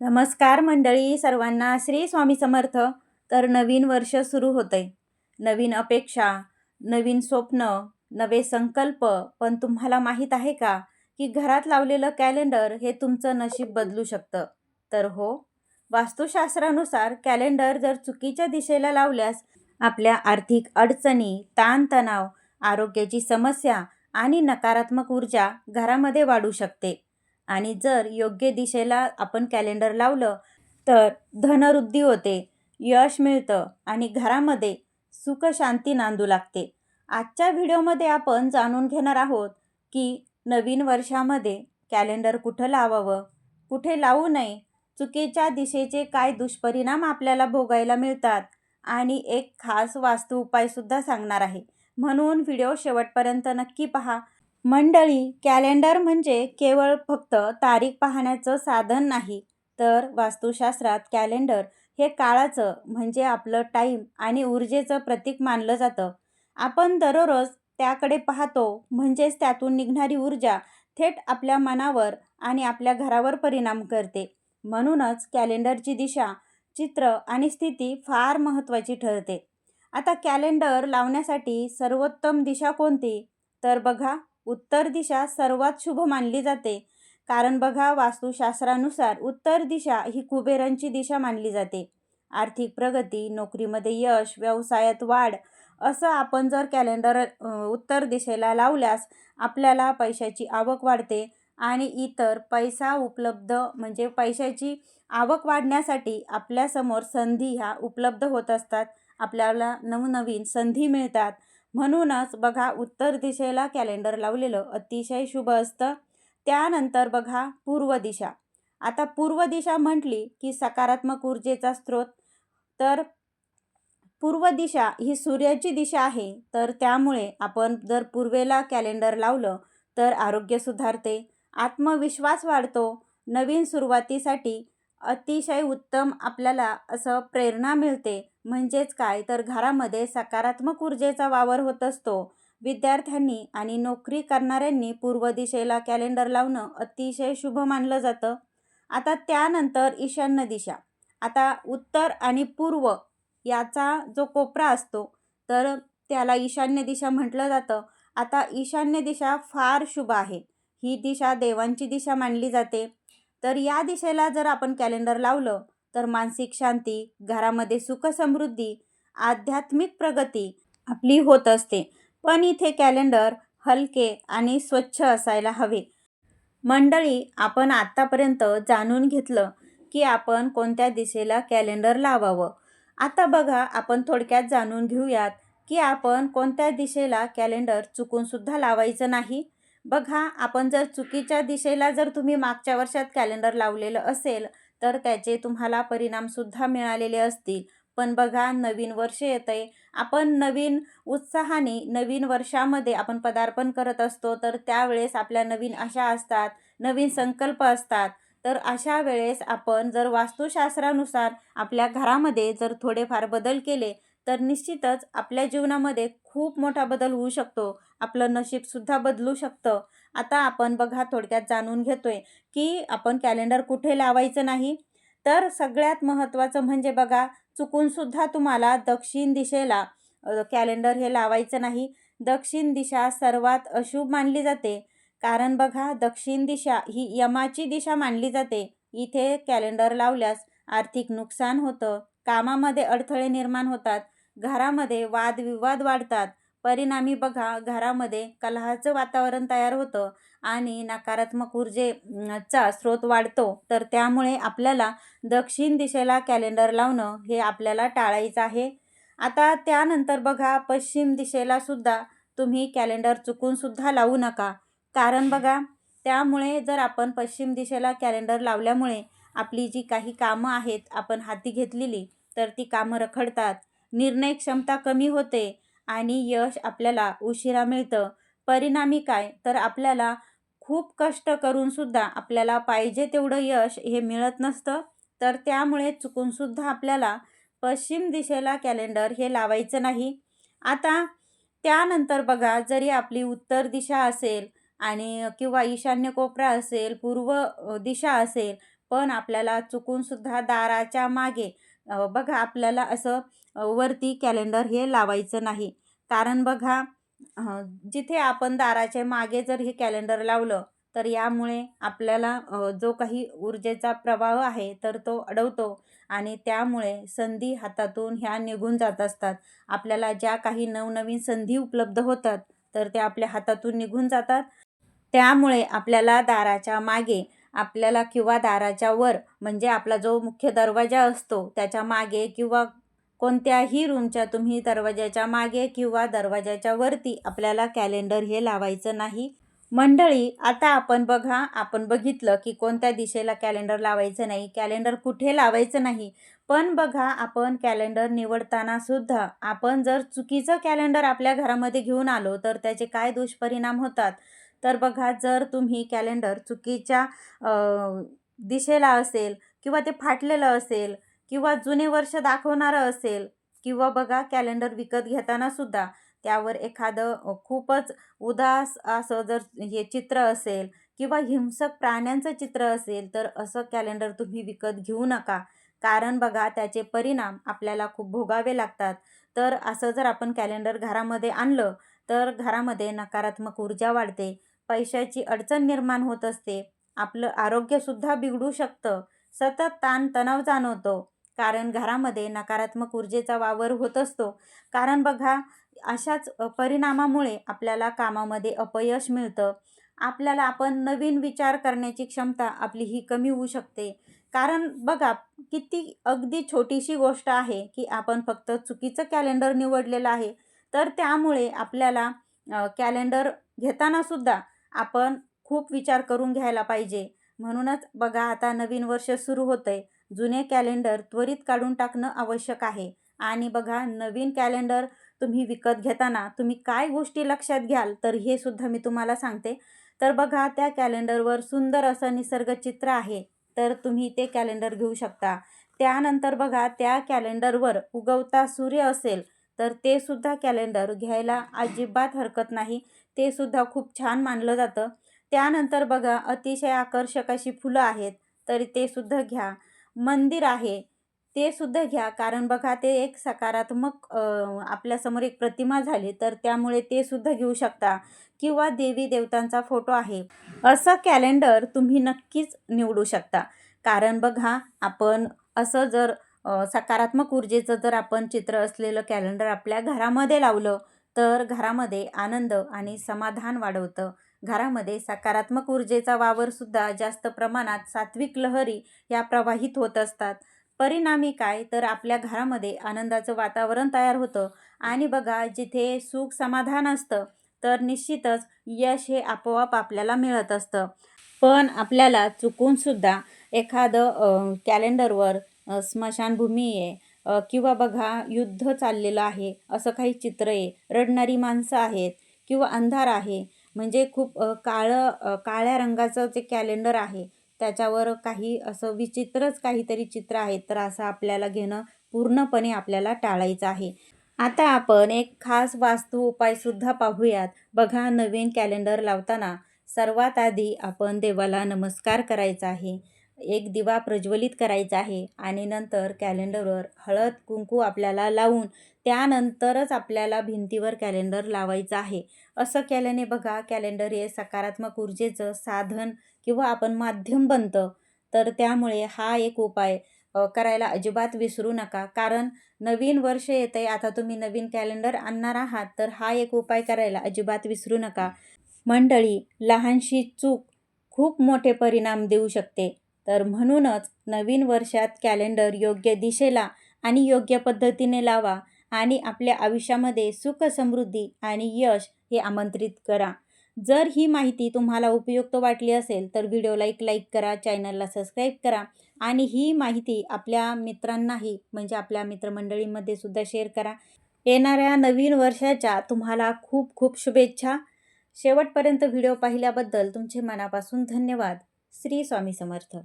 नमस्कार मंडळी सर्वांना श्री स्वामी समर्थ. तर नवीन वर्ष सुरू होते नवीन अपेक्षा नवीन स्वप्न नवे संकल्प पण तुम्हाला माहीत आहे का की घरात लावलेलं कॅलेंडर हे तुमचं नशीब बदलू शकतं? तर हो वास्तुशास्त्रानुसार कॅलेंडर जर चुकीच्या दिशेला लावल्यास आपल्या आर्थिक अडचणी ताणतणाव आरोग्याची समस्या आणि नकारात्मक ऊर्जा घरामध्ये वाढू शकते. आणि जर योग्य दिशेला आपण कॅलेंडर लावलं तर धनवृद्धी होते यश मिळतं आणि घरामध्ये सुखशांती नांदू लागते. आजच्या व्हिडिओमध्ये आपण जाणून घेणार आहोत की नवीन वर्षामध्ये कॅलेंडर कुठं लावावं कुठे लावू नये चुकीच्या दिशेचे काय दुष्परिणाम आपल्याला भोगायला मिळतात आणि एक खास वास्तू उपायसुद्धा सांगणार आहे. म्हणून व्हिडिओ शेवटपर्यंत नक्की पहा. मंडळी कॅलेंडर म्हणजे केवळ फक्त तारीख पाहण्याचं साधन नाही तर वास्तुशास्त्रात कॅलेंडर हे काळाचं म्हणजे आपलं टाईम आणि ऊर्जेचं प्रतीक मानलं जातं. आपण दररोज त्याकडे पाहतो म्हणजेच त्यातून निघणारी ऊर्जा थेट आपल्या मनावर आणि आपल्या घरावर परिणाम करते. म्हणूनच कॅलेंडरची दिशा चित्र आणि स्थिती फार महत्त्वाची ठरते. आता कॅलेंडर लावण्यासाठी सर्वोत्तम दिशा कोणती? तर बघा उत्तर दिशा सर्वात शुभ मानली जाते. कारण बघा वास्तुशास्त्रानुसार उत्तर दिशा ही कुबेरांची दिशा मानली जाते. आर्थिक प्रगती नोकरीमध्ये यश व्यवसायात वाढ असं आपण जर कॅलेंडर उत्तर दिशेला लावल्यास आपल्याला पैशाची आवक वाढते आणि इतर पैसा उपलब्ध म्हणजे पैशाची आवक वाढण्यासाठी आपल्यासमोर संधी ह्या उपलब्ध होत असतात. आपल्याला नवनवीन संधी मिळतात. म्हणूनच बघा उत्तर दिशेला कॅलेंडर लावलेलं अतिशय शुभ असतं. त्यानंतर बघा पूर्व दिशा. आता पूर्व दिशा म्हटली की सकारात्मक ऊर्जेचा स्रोत. तर पूर्व दिशा ही सूर्याची दिशा आहे. तर त्यामुळे आपण जर पूर्वेला कॅलेंडर लावलं तर आरोग्य सुधारते. आत्मविश्वास वाढतो. नवीन सुरुवातीसाठी अतिशय उत्तम आपल्याला असं प्रेरणा मिळते. म्हणजेच काय? तर घरामध्ये सकारात्मक ऊर्जेचा वावर होत असतो. विद्यार्थ्यांनी आणि नोकरी करणाऱ्यांनी पूर्व दिशेला कॅलेंडर लावणं अतिशय शुभ मानलं जातं. आता त्यानंतर ईशान्य दिशा. आता उत्तर आणि पूर्व याचा जो कोपरा असतो तर त्याला ईशान्य दिशा म्हटलं जातं. आता ईशान्य दिशा फार शुभ आहे. ही दिशा देवांची दिशा मानली जाते. तर या दिशेला जर आपण कॅलेंडर लावलं तर मानसिक शांती घरामध्ये सुख समृद्धी आध्यात्मिक प्रगती आपली होत असते. पण इथे कॅलेंडर हलके आणि स्वच्छ असायला हवे. मंडळी आपण आत्तापर्यंत जाणून घेतलं की आपण कोणत्या दिशेला कॅलेंडर लावावं. आता बघा आपण थोडक्यात जाणून घेऊयात की आपण कोणत्या दिशेला कॅलेंडर चुकूनसुद्धा लावायचं नाही. बघा आपण जर चुकीच्या दिशेला जर तुम्ही मागच्या वर्षात कॅलेंडर लावलेलं असेल तर त्याचे तुम्हाला परिणामसुद्धा मिळालेले असतील. पण बघा नवीन वर्ष येतं आहे आपण नवीन उत्साहाने नवीन वर्षामध्ये आपण पदार्पण करत असतो तर त्यावेळेस आपल्या नवीन आशा असतात नवीन संकल्प असतात. तर अशा वेळेस आपण जर वास्तुशास्त्रानुसार आपल्या घरामध्ये जर थोडेफार बदल केले तर निश्चितच आपल्या जीवनामध्ये खूप मोठा बदल होऊ शकतो. आपलं नशीबसुद्धा बदलू शकतं. आता आपण बघा थोडक्यात जाणून घेतोय की आपण कॅलेंडर कुठे लावायचं नाही? तर सगळ्यात महत्त्वाचं म्हणजे बघा चुकूनसुद्धा तुम्हाला दक्षिण दिशेला कॅलेंडर हे लावायचं नाही. दक्षिण दिशा सर्वात अशुभ मानली जाते. कारण बघा दक्षिण दिशा ही यमाची दिशा मानली जाते. इथे कॅलेंडर लावल्यास आर्थिक नुकसान होतं. कामामध्ये अडथळे निर्माण होतात. घरामध्ये वादविवाद वाढतात. परिणामी बघा घरामध्ये कलहाचं वातावरण तयार होतं आणि नकारात्मक ऊर्जेचा स्रोत वाढतो. तर त्यामुळे आपल्याला दक्षिण दिशेला कॅलेंडर लावणं हे आपल्याला टाळायचं आहे. आता त्यानंतर बघा पश्चिम दिशेला सुद्धा तुम्ही कॅलेंडर चुकूनसुद्धा लावू नका. कारण बघा त्यामुळे जर आपण पश्चिम दिशेला कॅलेंडर लावल्यामुळे आपली जी काही कामं आहेत आपण हाती घेतलेली तर ती कामं रखडतात. निर्णय क्षमता कमी होते आणि यश आपल्याला उशिरा मिळतं. परिणामी काय? तर आपल्याला खूप कष्ट करूनसुद्धा आपल्याला पाहिजे तेवढं यश हे मिळत नसतं. तर त्यामुळे चुकूनसुद्धा आपल्याला पश्चिम दिशेला कॅलेंडर हे लावायचं नाही. आता त्यानंतर बघा जरी आपली उत्तर दिशा असेल आणि किंवा ईशान्य कोपरा असेल पूर्व दिशा असेल पण आपल्याला चुकूनसुद्धा दाराच्या मागे बघा आपल्याला असं वरती कॅलेंडर हे लावायचं नाही. कारण बघा जिथे आपण दाराच्या मागे जर हे कॅलेंडर लावलं तर यामुळे आपल्याला जो काही ऊर्जेचा प्रवाह आहे तर तो अडवतो आणि त्यामुळे संधी हातातून ह्या निघून जात असतात. आपल्याला ज्या काही नवनवीन संधी उपलब्ध होतात तर त्या आपल्या हातातून निघून जातात. त्यामुळे आपल्याला दाराच्या मागे आपल्याला किंवा दाराच्या वर म्हणजे आपला जो मुख्य दरवाजा असतो त्याच्यामागे किंवा कोणत्याही रूमच्या तुम्ही दरवाजाच्या मागे किंवा दरवाजाच्या वरती आपल्याला कॅलेंडर हे लावायचं नाही. मंडळी आता आपण बघा आपण बघितलं की कोणत्या दिशेला कॅलेंडर लावायचं नाही कॅलेंडर कुठे लावायचं नाही. पण बघा आपण कॅलेंडर निवडताना सुद्धा आपण जर चुकीचं कॅलेंडर आपल्या घरामध्ये घेऊन आलो तर त्याचे काय दुष्परिणाम होतात? तर बघा जर तुम्ही कॅलेंडर चुकीच्या दिशेला असेल किंवा ते फाटलेलं असेल किंवा जुने वर्ष दाखवणारं असेल किंवा बघा कॅलेंडर विकत घेताना सुद्धा त्यावर एखादं खूपच उदास असं जर हे चित्र असेल किंवा हिंसक प्राण्यांचं चित्र असेल तर असं कॅलेंडर तुम्ही विकत घेऊ नका. कारण बघा त्याचे परिणाम आपल्याला खूप भोगावे लागतात. तर असं जर आपण कॅलेंडर घरामध्ये आणलं तर घरामध्ये नकारात्मक ऊर्जा वाढते पैशाची अडचण निर्माण होत असते आपलं आरोग्यसुद्धा बिघडू शकतं सतत ताणतणाव जाणवतो. कारण घरामध्ये नकारात्मक ऊर्जेचा वावर होत असतो. कारण बघा अशाच परिणामामुळे आपल्याला कामामध्ये अपयश मिळतं. आपल्याला आपण नवीन विचार करण्याची क्षमता आपली ही कमी होऊ शकते. कारण बघा किती अगदी छोटीशी गोष्ट आहे की आपण फक्त चुकीचं कॅलेंडर निवडलेलं आहे. तर त्यामुळे आपल्याला कॅलेंडर घेतानासुद्धा आपण खूप विचार करून घ्यायला पाहिजे. म्हणूनच बघा आता नवीन वर्ष सुरू होतं आहे जुने कॅलेंडर त्वरित काढून टाकणं आवश्यक आहे. आणि बघा नवीन कॅलेंडर तुम्ही विकत घेताना तुम्ही काय गोष्टी लक्षात घ्याल तर हे सुद्धा मी तुम्हाला सांगते. तर बघा त्या कॅलेंडरवर सुंदर असं निसर्ग चित्र आहे तर तुम्ही ते कॅलेंडर घेऊ शकता. त्यानंतर बघा त्या कॅलेंडरवर उगवता सूर्य असेल तर ते सुद्धा कॅलेंडर घ्यायला अजिबात हरकत नाही. ते सुद्धा खूप छान मानलं जातं. त्यानंतर बघा अतिशय आकर्षक अशी फुलं आहेत तर ते सुद्धा घ्या. मंदिर आहे ते सुद्धा घ्या. कारण बघा ते एक सकारात्मक आपल्यासमोर एक प्रतिमा झाली तर त्यामुळे ते सुद्धा घेऊ शकता. किंवा देवी देवतांचा फोटो आहे. असं कॅलेंडर तुम्ही नक्कीच निवडू शकता. कारण बघा आपण असं जर सकारात्मक ऊर्जेचं जर आपण चित्र असलेलं कॅलेंडर आपल्या घरामध्ये लावलं तर घरामध्ये आनंद आणि समाधान वाढवतं. घरामध्ये सकारात्मक ऊर्जेचा वावरसुद्धा जास्त प्रमाणात सात्विक लहरी या प्रवाहित होत असतात. परिणामी काय? तर आपल्या घरामध्ये आनंदाचं वातावरण तयार होतं. आणि बघा जिथे सुख समाधान असतं तर निश्चितच यश हे आपोआप आपल्याला मिळत असतं. पण आपल्याला चुकूनसुद्धा एखादं कॅलेंडरवर स्मशानभूमी आहे किंवा बघा युद्ध चाललेलं आहे असं काही चित्र आहे रडणारी माणसं आहेत किंवा अंधार आहे म्हणजे खूप काळं काळ्या रंगाचं जे कॅलेंडर आहे त्याच्यावर काही असं विचित्रच काहीतरी चित्र आहे तर असं आपल्याला घेणं पूर्णपणे आपल्याला टाळायचं आहे. आता आपण एक खास वास्तू उपायसुद्धा पाहूयात. बघा नवीन कॅलेंडर लावताना सर्वात आधी आपण देवाला नमस्कार करायचा आहे. एक दिवा प्रज्वलित करायचा आहे आणि नंतर कॅलेंडरवर हळद कुंकू आपल्याला लावून त्यानंतरच आपल्याला भिंतीवर कॅलेंडर लावायचं आहे. असं केल्याने बघा कॅलेंडर हे सकारात्मक ऊर्जेचं साधन किंवा आपण माध्यम बनतं. तर त्यामुळे हा एक उपाय करायला अजिबात विसरू नका. कारण नवीन वर्ष येते आता तुम्ही नवीन कॅलेंडर आणणार आहात तर हा एक उपाय करायला अजिबात विसरू नका. मंडळी लहानशी चूक खूप मोठे परिणाम देऊ शकते. तर म्हणूनच नवीन वर्षात कॅलेंडर योग्य दिशेला आणि योग्य पद्धतीने लावा आणि आपल्या आयुष्यामध्ये सुख समृद्धी आणि यश हे आमंत्रित करा. जर ही माहिती तुम्हाला उपयुक्त वाटली असेल तर व्हिडिओला एक लाईक करा चॅनलला सबस्क्राईब करा आणि ही माहिती आपल्या मित्रांनाही म्हणजे आपल्या मित्रमंडळीमध्ये सुद्धा शेअर करा. येणाऱ्या नवीन वर्षाच्या तुम्हाला खूप खूप शुभेच्छा. शेवटपर्यंत व्हिडिओ पाहिल्याबद्दल तुमचे मनापासून धन्यवाद. श्री स्वामी समर्थ.